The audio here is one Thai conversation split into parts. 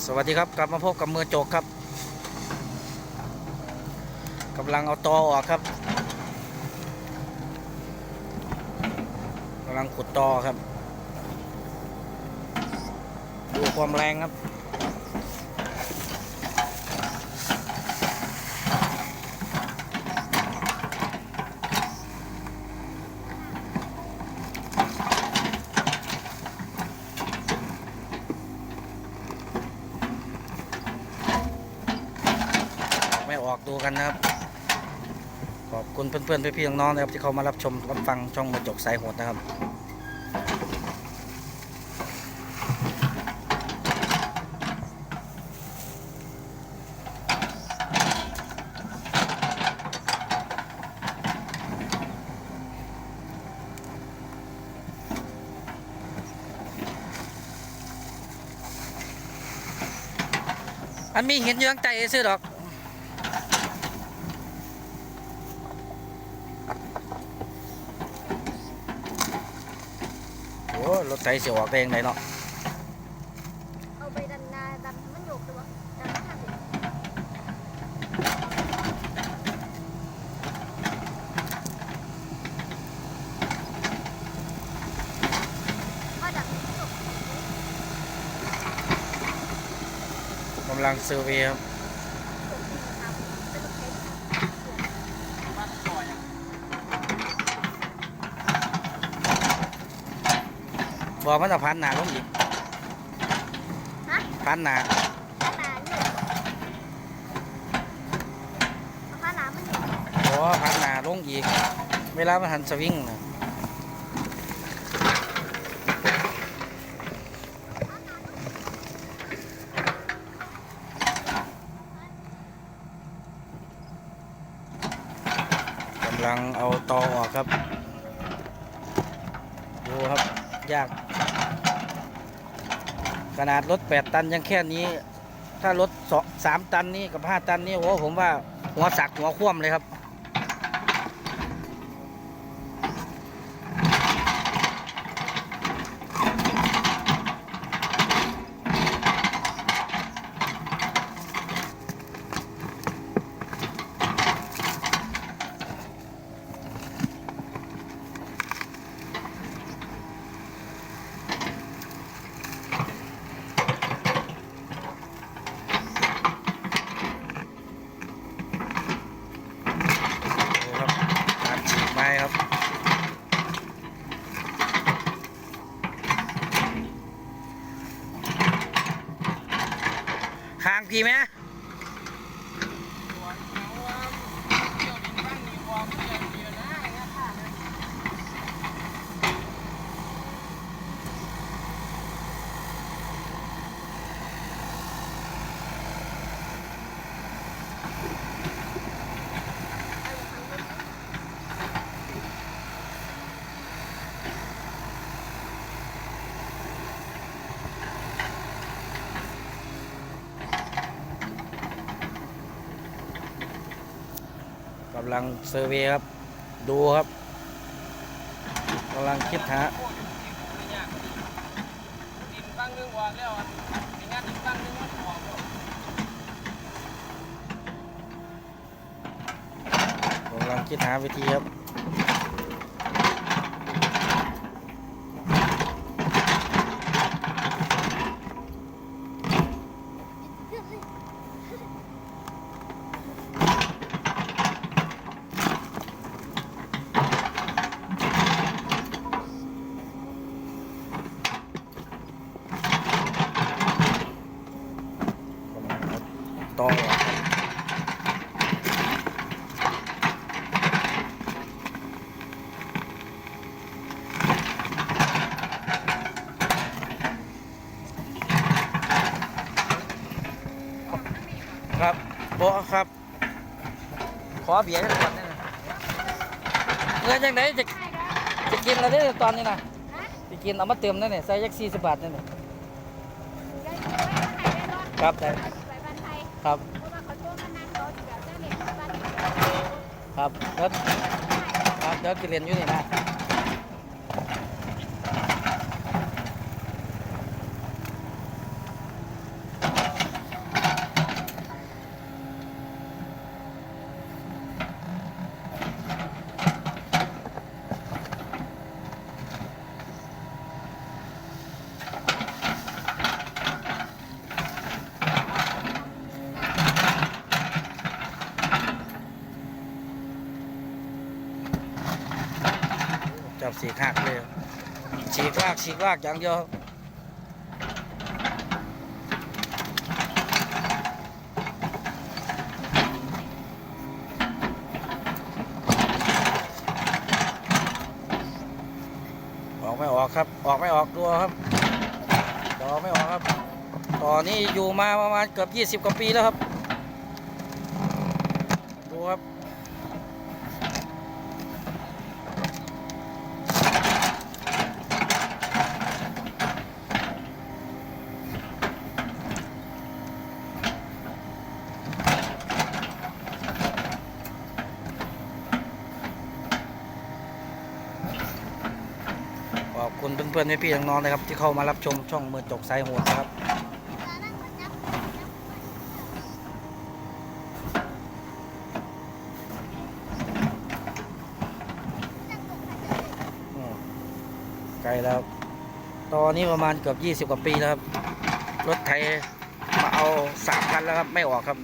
สวัสดีครับกลับมาพบกับมือโจกครับกำลังเอาตอออกครับกำลังขุดตอครับ ดูความแรงครับ อกดูกันนะครับ ขอบคุณเพื่อนๆพี่ๆน้องๆนะครับ ที่เขามารับชมรับฟังช่องมือจกสายโหดนะครับอันมีเห็นอยู่ตั้งใจซื้อดอก โอ้ รถไถเสียวออกได้ยังไงเนาะเอาไปดันนาดันมันโยกตัวดันมันหักสิว่าดันมันโยก กำลังเซอร์เวย์ครับครับเป็นรถไถ บอกมันจะพันหนาลงอีกฮะพันหนาขนาดนี้ขนาดมันอยู่บอกว่าพันหนาลงอีก เวลามันหันสวิงนะกำลังเอาตอออกครับ ดูครับ ยาก ขนาดรถ8ตันยังแค่นี้ ถ้ารถสองสามตันนี่กับ5ตันนี่โอ้ผมว่าหัวสักหัวคว่ำเลยครับ ดูครับการฉีกไม้ครับ กี่ไหมำลังเซอร์เวย์ครับ ดูครับกำลังคิดหาดินตั้งนึงวางแล้วอะกำลังคิดหาวิธีครับ กำลังเอาต่อออกครับ ครับโบะครับ ขอเบียร์ให้ก่อนได้ไหมเงินยังไงจะจะกินอะไรได้ตอนนี้นะจะกินเอามาเติมนั่นเนี่ยใส่ยักสี่สิบบาทนั่นเนี่ยครับได้ครับเพราะว่าเขาโทรมานั่งรออยู่แบเจ้าเหล็กบ้านไทยครับแล้วครับแล้วกินเรียนอยู่นี่นะ ฉีกหักเลยฉีกลากฉีกลากอย่างเดียวออกไม่ออกครับ ออกไม่ออกตัวครับต่อไม่ออกครับต่อนี้อยู่มาประมาณเกือบ 20 กว่าปีแล้วครับ ดูครับ คุณเพื่อนๆพี่ๆน้องๆนะครับ ที่เข้ามารับชมช่องมือจกสายโหดนะครับไกลแล้ว ตอนนี้ประมาณเกือบ 20 กว่าปีแล้วครับ รถไถมาเอาสามคันแล้วครับ ไม่ออกครับ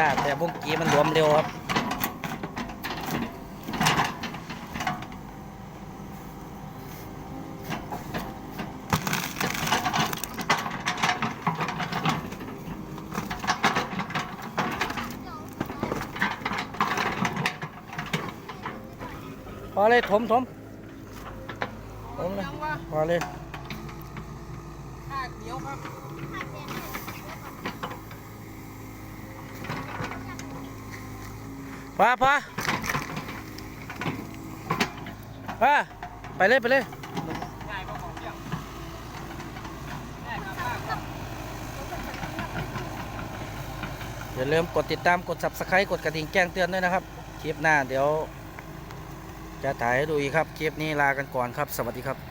ต้าแต่พวกกี้มันรวมเร็วครับพอเลยถมถมถมเลยยังวะพอเลยข้าเหนียวครับ พอพอพอไปเลยไปเลยเที่ยงง่ายครับมากครับอย่าลืมกดติดตามกด subscribe กดกระดิ่งแจ้งเตือนด้วยนะครับ คลิปหน้าเดี๋ยว จะถ่ายให้ดูอีกครับ คลิปนี้ลากันก่อนครับ สวัสดีครับ